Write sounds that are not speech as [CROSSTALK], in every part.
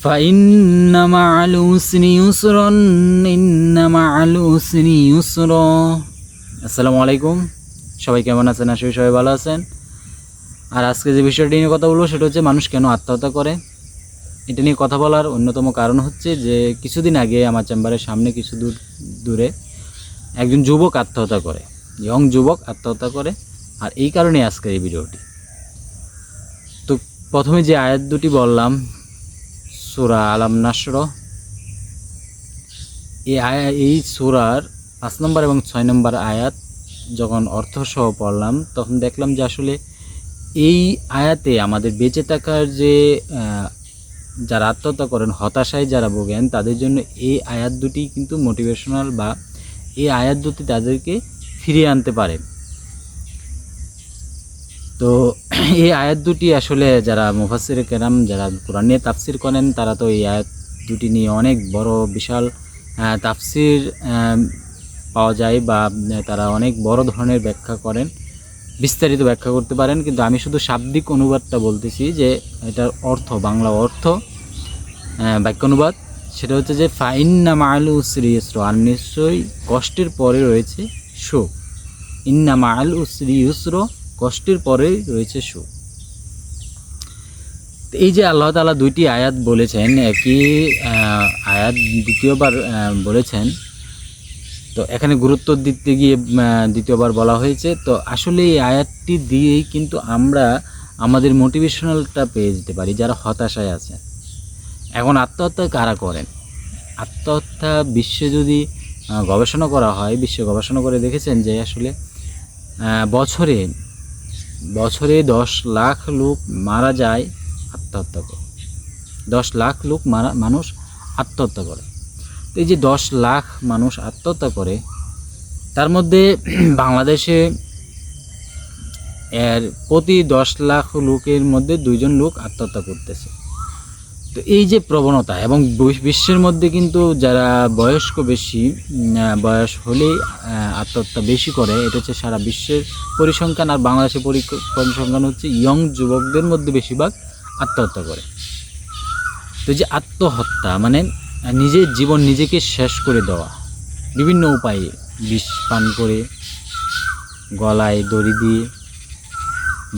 فإن مع العسر يسرا إن مع العسر يسرا আসসালামু আলাইকুম সবাই কেমন আছেন আশা করি সবাই ভালো আছেন আর আজকে যে বিষয়টি নিয়ে কথা বলবো সেটা হচ্ছে মানুষ কেন আত্মহত্যা করে এটা নিয়ে কথা বলার অন্যতম কারণ হচ্ছে যে কিছুদিন আগে আমার চেম্বারের সামনে কিছু দূর দূরে একজন যুবক আত্মহত্যা করে ইয়ং যুবক আত্মহত্যা করে আর এই কারণে আজকের এই ভিডিওটি তো প্রথমে যে আয়াত দুটি বললাম সুরা আলাম নাসর। এই আয়া, এই সুরার পাঁচ নম্বর এবং ছয় নম্বর আয়াত যখন অর্থ সহ পড়লাম, তখন দেখলাম যে আসলে এই আয়াতে আমাদের বেঁচে থাকার যে যারা আত্মহত্যা করেন, হতাশায় যারা ভোগেন, তাদের জন্য এই আয়াত দুটি কিন্তু মোটিভেশনাল বা এই আয়াত দুটি তাদেরকে ফিরিয়ে আনতে পারে। তো এই আয়াত দুটি আসলে যারা মুফাসির কেরাম, যারা কোরআন নিয়ে তাফসির করেন, তারা তো এই আয়াত দুটি নিয়ে অনেক বড়, বিশাল তাফসির পাওয়া যায় বা তারা অনেক বড় ধরনের ব্যাখ্যা করেন, বিস্তারিত ব্যাখ্যা করতে পারেন। কিন্তু আমি শুধু শাব্দিক অনুবাদটা বলতেছি যে, এটার অর্থ, বাংলা অর্থ বাক্য অনুবাদ, সেটা হচ্ছে যে, ফাইন্না মাআলু উসরি ইউসর, আর নিশ্চয়ই কষ্টের পরে রয়েছে সুখ ইন্না মাআল উসরি ইউসর কষ্টের পরে রয়েছে সুখ। এই যে আল্লাহ তালা দুইটি আয়াত বলেছেন, একই আয়াত দ্বিতীয়বার বলেছেন, তো এখানে গুরুত্ব দিতে গিয়ে দ্বিতীয়বার বলা হয়েছে। তো আসলে এই আয়াতটি দিয়েই কিন্তু আমরা আমাদের মোটিভেশনালটা পেয়ে যেতে পারি, যারা হতাশায় আছে এখন আত্মহত্যা কারা করেন? আত্মহত্যা বিশ্বে যদি গবেষণা করা হয়, বিশ্বে গবেষণা করে দেখেছেন যে আসলে বছরে বছরে দশ লাখ লোক মারা যায় আত্মহত্যা করে। দশ লাখ লোক মারা, মানুষ আত্মহত্যা করে। এই যে দশ লাখ মানুষ আত্মহত্যা করে, তার মধ্যে [CLEARS THROAT] বাংলাদেশে এর প্রতি দশ লাখ লোকের মধ্যে দুইজন লোক আত্মহত্যা করতেছে। তো এই যে প্রবণতা এবং বিশ্বের মধ্যে কিন্তু যারা বয়স্ক বেশি বয়স হলেই আত্মহত্যা বেশি করে, এটা হচ্ছে সারা বিশ্বের পরিসংখ্যান আর বাংলাদেশের পরি- পরিসংখ্যান হচ্ছে ইয়ং যুবকদের মধ্যে বেশিরভাগ আত্মহত্যা করে। তো যে আত্মহত্যা মানে নিজের জীবন নিজেকে শেষ করে দেওয়া, বিভিন্ন উপায়ে, বিষ পান করে, গলায় দড়ি দিয়ে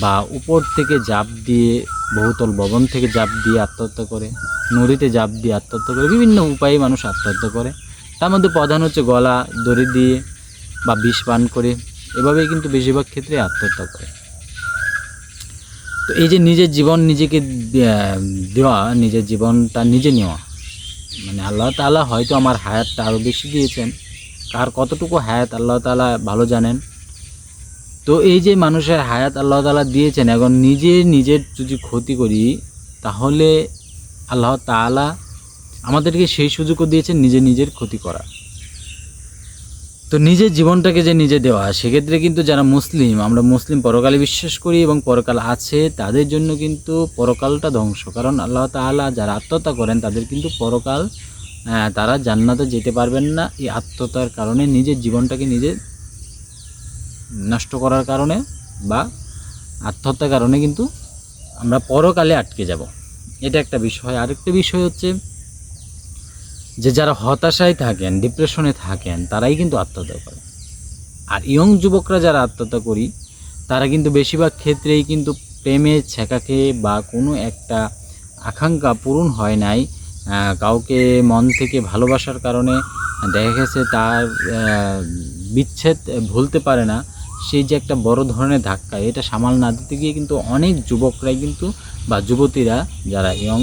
বা উপর থেকে জাপ দিয়ে বহুতল ভবন থেকে জাপ দিয়ে আত্মহত্যা করে, নদীতে জাপ দিয়ে আত্মহত্যা করে, বিভিন্ন উপায়ে মানুষ আত্মহত্যা করে। তার মধ্যে প্রধান হচ্ছে গলা, দড়ি দিয়ে বা বিষ পান করে, এভাবেই কিন্তু বেশিরভাগ ক্ষেত্রে আত্মহত্যা করে। তো এই যে নিজের জীবন নিজেকে দেওয়া, নিজের জীবনটা নিজে নেওয়া মানে আল্লাহ তাআলা হয়তো আমার হায়াতটা আরও বেশি দিয়েছেন। কার কতটুকু হায়াত আল্লাহ তালা ভালো জানেন। তো এই যে মানুষের হায়াত আল্লাহ তালা দিয়েছেন, এখন নিজে নিজের যদি ক্ষতি করি, তাহলে আল্লাহ তাআলা আমাদেরকে সেই সুযোগও দিয়েছেন নিজে নিজের ক্ষতি করা তো নিজের জীবনটাকে যে নিজে দেওয়া, সেক্ষেত্রে কিন্তু যারা মুসলিম, আমরা মুসলিম পরকালে বিশ্বাস করি এবং পরকাল আছে, তাদের জন্য কিন্তু পরকালটা ধ্বংস। কারণ আল্লাহ তাআলা যারা আত্মহত্যা করেন, তাদের কিন্তু পরকাল তারা জান্নাতে যেতে পারবেন না। এই আত্মহত্যার কারণে নিজের জীবনটাকে নিজে নষ্ট করার কারণে বা আত্মহত্যার কারণে কিন্তু আমরা পরকালে আটকে যাব। এটা একটা বিষয়। আরেকটা বিষয় হচ্ছে যে যারা হতাশায় থাকেন ডিপ্রেশনে থাকেন, তারাই কিন্তু আত্মহত্যা করে। আর ইয়ং যুবকরা যারা আত্মহত্যা করি, তারা কিন্তু বেশিরভাগ ক্ষেত্রেই কিন্তু প্রেমে ছেঁকাকে বা কোনো একটা আকাঙ্ক্ষা পূরণ হয় নাই কাউকে মন থেকে ভালোবাসার কারণে। দেখা গেছে তার বিচ্ছেদ ভুলতে পারে না। সেই যে একটা বড় ধরনের ধাক্কা, এটা সামাল না দিতে গিয়ে কিন্তু অনেক যুবকরাই কিন্তু বা যুবতীরা যারা ইয়ং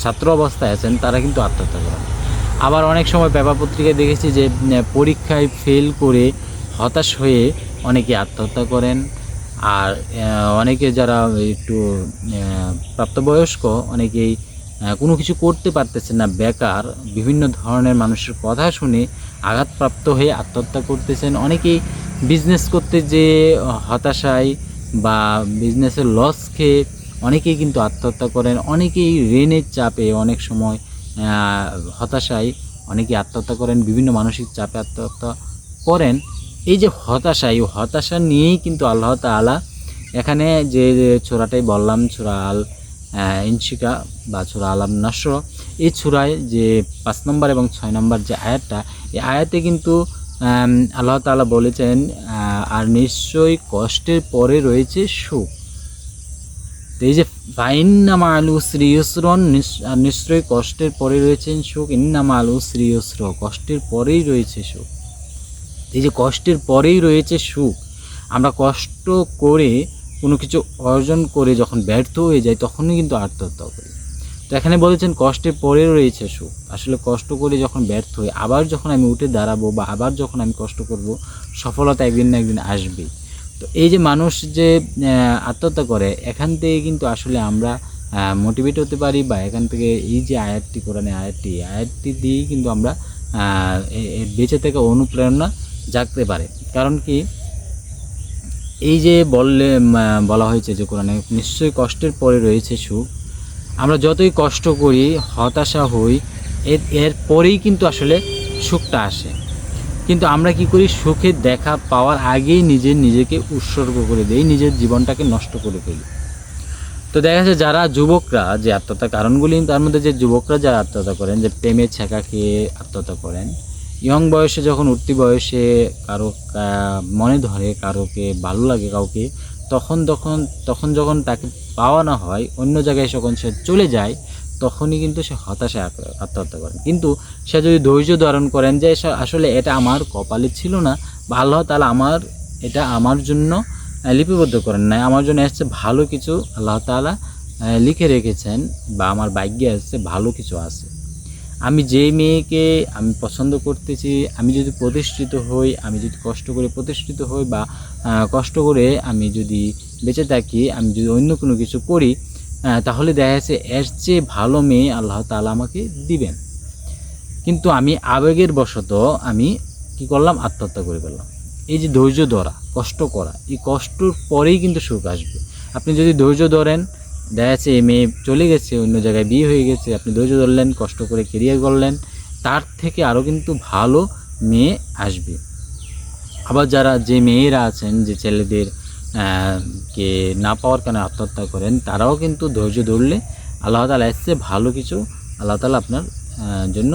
ছাত্র অবস্থায় আছেন, তারা কিন্তু আত্মহত্যা করেন আবার অনেক সময় পেপার পত্রিকায় দেখেছি যে পরীক্ষায় ফেল করে হতাশ হয়ে অনেকে আত্মহত্যা করেন। আর অনেকে যারা একটু প্রাপ্তবয়স্ক, অনেকেই কোনো কিছু করতে পারতেছেন না, বেকার, বিভিন্ন ধরনের মানুষের কথা শুনে আঘাতপ্রাপ্ত হয়ে আত্মহত্যা করতেছেন। অনেকেই বিজনেস করতে যে হতাশায় বা বিজনেসের লস খেয়ে অনেকেই কিন্তু আত্মহত্যা করেন। অনেকেই ঋণের চাপে অনেক সময় হতাশায় অনেকেই আত্মহত্যা করেন, বিভিন্ন মানসিক চাপে আত্মহত্যা করেন। এই যে হতাশা এই হতাশা নিয়েই কিন্তু আল্লাহ তাআলা এখানে যে ছোরাটাই বললাম ছোরা আল ইনশিকা বা সুরা আলাম নাসর। এই সুরায় যে পাঁচ নম্বর এবং ছয় নম্বর যে আয়াতটা, এই আয়াতে কিন্তু আল্লাহ তালা বলেছেন আর নিশ্চয়ই কষ্টের পরে রয়েছে সুখ। তো এই যে ফাইন্নামা আলু শ্রীয়সরণ নিশ্চয়ই কষ্টের পরে রয়েছেন সুখ। ইন্নামা আলু শ্রীয়সর কষ্টের পরেই রয়েছে সুখ। এই যে, কষ্টের পরেই রয়েছে সুখ, আমরা কষ্ট করে কোনো কিছু অর্জন করে যখন ব্যর্থ হয়ে যায়, তখনই কিন্তু আত্মহত্যা করি। তো এখানে বলেছেন কষ্টের পরে রয়েছে সুখ। আসলে কষ্ট করে যখন ব্যর্থ হই, আবার যখন আমি উঠে দাঁড়াবো বা আবার যখন আমি কষ্ট করব, সফলতা একদিন না একদিন আসবেই। তো এই যে মানুষ যে আত্মহত্যা করে, এখান থেকে কিন্তু আসলে আমরা মোটিভেট হতে পারি বা এখান থেকে এই যে আয়াতটি কোরআনে আয়াতটি আয়াতটি দিয়েই কিন্তু আমরা বেঁচে থেকে অনুপ্রেরণা জাগতে পারে। কারণ কি? এই যে বললে বলা হয়েছে যে কোরআনে, নিশ্চয়ই কষ্টের পরে রয়েছে সুখ। আমরা যতই কষ্ট করি, হতাশা হই, এর এর পরেই কিন্তু আসলে সুখটা আসে। কিন্তু আমরা কি করি? সুখের দেখা পাওয়ার আগেই নিজের নিজেকে উৎসর্গ করে দেই, নিজের জীবনটাকে নষ্ট করে ফেলি। তো দেখা যাচ্ছে যারা যুবকরা যে আত্মহত্যার কারণগুলি, তার মধ্যে যে যুবকরা যারা আত্মহত্যা করেন, যে প্রেমের ছেঁকা খেয়ে আত্মহত্যা করেন ইয়ং বয়সে যখন উঠতি বয়সে কারও মনে ধরে কারোকে ভালো লাগে কাউকে, তখন তখন তখন যখন তাকে পাওয়া না হয়, অন্য জায়গায় যখন সে চলে যায়, তখনই কিন্তু সে হতাশায় আত্ম- আত্মহত্যা করেন। কিন্তু সে যদি ধৈর্য ধারণ করেন যে আসলে এটা আমার কপালে ছিল না, ভালো তালা আমার, এটা আমার জন্য লিপিবদ্ধ করেন নাই। আমার জন্য এসছে ভালো কিছু, আল্লাহ তালা লিখে রেখেছেন বা আমার ভাগ্যে আসছে ভালো কিছু আছে। আমি যে মেয়েকে আমি পছন্দ করতেছি, আমি যদি প্রতিষ্ঠিত হই, আমি যদি কষ্ট করে প্রতিষ্ঠিত হই বা কষ্ট করে আমি যদি বেঁচে থাকি, আমি যদি অন্য কোনো কিছু করি তাহলে দেখা যাচ্ছে এর চেয়ে ভালো মেয়ে আল্লাহ তাআলা আমাকে দিবেন। কিন্তু আমি আবেগের বশত আমি কি করলাম? আত্মহত্যা করে ফেললাম। এই যে ধৈর্য ধরা, কষ্ট করা, এই কষ্টর পরেই কিন্তু সুখ আসবে। আপনি যদি ধৈর্য ধরেন দেখা যাচ্ছে মেয়ে চলে গেছে, অন্য জায়গায় বিয়ে হয়ে গেছে, আপনি ধৈর্য ধরলেন, কষ্ট করে কেরিয়ার করলেন তার থেকে আরও কিন্তু ভালো মেয়ে আসবে। আবার যারা যে মেয়েরা আছেন, যে ছেলেদের কে না পাওয়ার কারণে আত্মহত্যা করেন, তারাও কিন্তু ধৈর্য ধরলে আল্লাহ তালা এসছে ভালো কিছু আল্লাহ তালা আপনার জন্য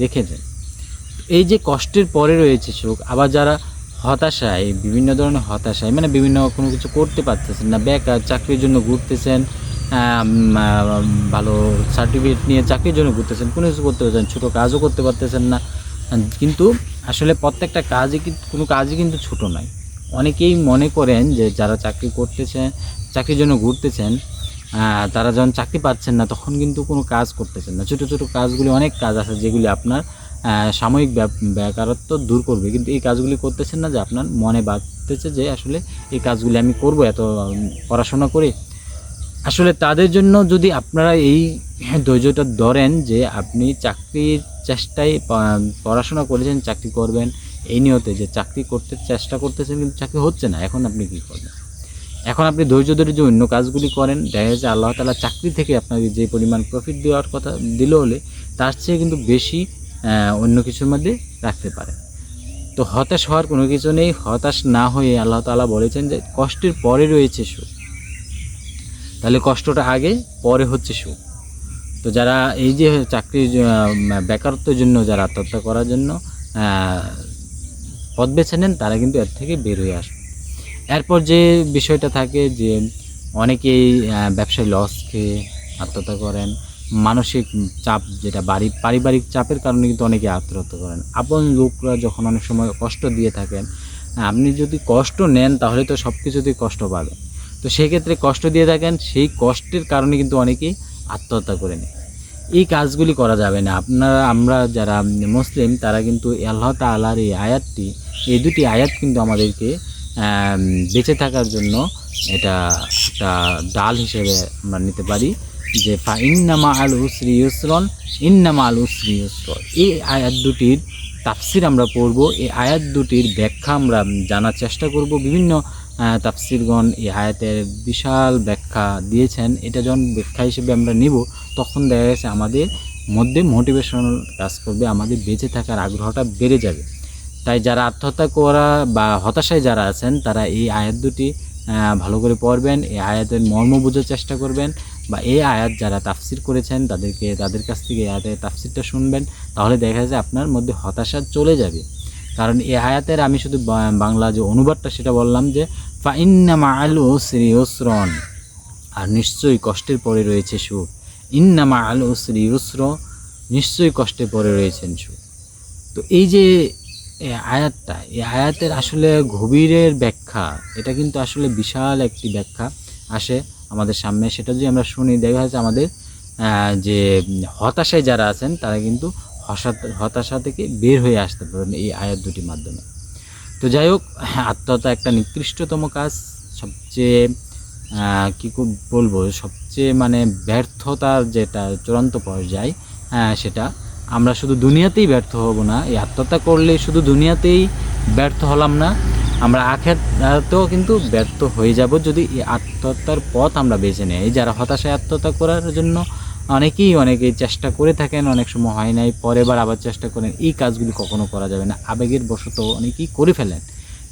রেখে রেখেছেন এই যে কষ্টের পরে রয়েছে সুখ, আবার যারা হতাশায়, বিভিন্ন ধরনের হতাশায় মানে বিভিন্ন কোনো কিছু করতে পারতেছেন না, বেকার, চাকরির জন্য ঘুরতেছেন ভালো সার্টিফিকেট নিয়ে চাকরির জন্য ঘুরতেছেন, কোনো কিছু করতে পারছেন ছোটো কাজও করতে পারতেছেন না। কিন্তু আসলে প্রত্যেকটা কাজই কিন্তু কোনো কাজই কিন্তু ছোটো নয়। অনেকেই মনে করেন যে যারা চাকরি করতেছেন চাকরির জন্য ঘুরতেছেন তারা যখন চাকরি পাচ্ছেন না, তখন কিন্তু কোনো কাজ করতেছেন না। ছোটো ছোটো কাজগুলি অনেক কাজ আছে যেগুলি আপনার সাময়িক বেকারত্ব দূর করবে। কিন্তু এই কাজগুলি করতেছেন না যে আপনার মনে বাঁধতেছে যে আসলে এই কাজগুলি আমি করব, এত পড়াশোনা করে আসলে তাদের জন্য যদি আপনারা এই ধৈর্যটা ধরেন যে আপনি চাকরির চেষ্টায় পড়াশোনা করেছেন, চাকরি করবেন, এই নিয়তে যে চাকরি করতে, চেষ্টা করতেছেন কিন্তু চাকরি হচ্ছে না, এখন আপনি কী করবেন? এখন আপনি ধৈর্য ধরে যে অন্য কাজগুলি করেন, দেখা যাচ্ছে আল্লাহ তালা চাকরি থেকে আপনাকে যে পরিমাণ প্রফিট দেওয়ার কথা, দিল হলে তার চেয়ে কিন্তু বেশি অন্য কিছুর মধ্যে রাখতে পারেন। তো হতাশ হওয়ার কোনো কিছু নেই, হতাশ না হয়ে আল্লাহ তালা বলেছেন যে কষ্টের পরে রয়েছে সুখ। তাহলে কষ্টটা আগে, পরে হচ্ছে সুখ। তো যারা এই যে চাকরির বেকারত্বের জন্য যারা আত্মহত্যা করার জন্য পথ বেছে নেন, তারা কিন্তু এর থেকে বের হয়ে আসবে। এরপর যে বিষয়টা থাকে যে অনেকেই ব্যবসায় লস খেয়ে আত্মহত্যা করেন। মানসিক চাপ যেটা বাড়ি, পারিবারিক চাপের কারণে কিন্তু অনেকে আত্মহত্যা করেন। আপন লোকরা যখন অনেক সময় কষ্ট দিয়ে থাকেন, আপনি যদি কষ্ট নেন, তাহলে তো সব কিছুতেই কষ্ট পাবেন। তো সেক্ষেত্রে কষ্ট দিয়ে থাকেন, সেই কষ্টের কারণে কিন্তু অনেকেই আত্মহত্যা করে নেয়। এই কাজগুলি করা যাবে না। আপনারা, আমরা যারা মুসলিম, তারা কিন্তু আল্লাহ তাআলার এই আয়াতটি, এই দুটি আয়াত কিন্তু আমাদেরকে বেঁচে থাকার জন্য এটা একটা ডাল হিসেবে আমরা নিতে পারি যে ফা ইন্নামা আল উসরি ইউসরন, ইন্নামা আল উসরি ইউসর এই আয়াত দুটির তাফসির আমরা পড়ব, এই আয়াত দুটির ব্যাখ্যা আমরা জানার চেষ্টা করব। বিভিন্ন তাফসিরগণ এই আয়াতের বিশাল ব্যাখ্যা দিয়েছেন। এটা যখন ব্যাখ্যা হিসেবে আমরা নিব, তখন দেখা গেছে আমাদের মধ্যে মোটিভেশনাল কাজ করবে, আমাদের বেঁচে থাকার আগ্রহটা বেড়ে যাবে। তাই যারা আত্মহত্যা করা বা হতাশায় যারা আছেন, তারা এই আয়াত দুটি ভালো করে পড়বেন, এই আয়াতের মর্ম বোঝার চেষ্টা করবেন বা এই আয়াত যারা তাফসির করেছেন, তাদেরকে, তাদের কাছ থেকে এই আয়াতের তাফসিরটা শুনবেন, তাহলে দেখা যায় আপনার মধ্যে হতাশা চলে যাবে। কারণ এই আয়াতের আমি শুধু বাংলা যে অনুবাদটা সেটা বললাম যে, ফাইন্না উসরি ইউসরন আর নিশ্চয়ই কষ্টের পরে রয়েছে সুখ ইন্না মাআল উসরি ইউসর নিশ্চয়ই কষ্টের পরে রয়েছেন সুখ তো এই যে আয়াতটা এই আয়াতের আসলে গভীরের ব্যাখ্যা, এটা কিন্তু আসলে বিশাল একটি ব্যাখ্যা আসে আমাদের সামনে। সেটা যদি আমরা শুনি, দেখা যাচ্ছে আমাদের যে হতাশায় যারা আছেন, তারা কিন্তু হতাশা থেকে বের হয়ে আসতে পারেন এই আয়াত দুটির মাধ্যমে। তো যাই হোক, আত্মহত্যা একটা নিকৃষ্টতম কাজ। সবচেয়ে কো- বলব, সবচেয়ে মানে ব্যর্থতার যেটা চূড়ান্ত পর্যায় হ্যাঁ সেটা আমরা শুধু দুনিয়াতেই ব্যর্থ হব না। এই আত্মহত্যা করলে শুধু দুনিয়াতেই ব্যর্থ হলাম না, আমরা আখেরাতেও কিন্তু ব্যর্থ হয়ে যাব যদি এই আত্মহত্যার পথ আমরা বেছে নেই। যারা হতাশায় আত্মহত্যা করার জন্য অনেকেই অনেকেই চেষ্টা করে থাকেন, অনেক সময় হয় নাই পরে বার আবার চেষ্টা করেন। এই কাজগুলি কখনো করা যাবে না। আবেগের বশত অনেকেই করে ফেলেন।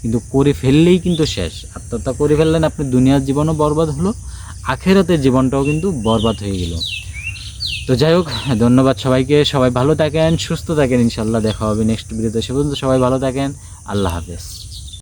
কিন্তু করে ফেললেই কিন্তু শেষ। আত্মহত্যা করে ফেললেন আপনি দুনিয়ার জীবনও বরবাদ হলো, আখেরাতের জীবনটাও কিন্তু বরবাদ হয়ে গেল। তো যাই হোক, ধন্যবাদ সবাইকে। সবাই ভালো থাকেন, সুস্থ থাকেন, ইনশাল্লাহ দেখা হবে নেক্সট ভিডিওতে। সে পর্যন্ত সবাই ভালো থাকেন। আল্লাহ হাফেজ।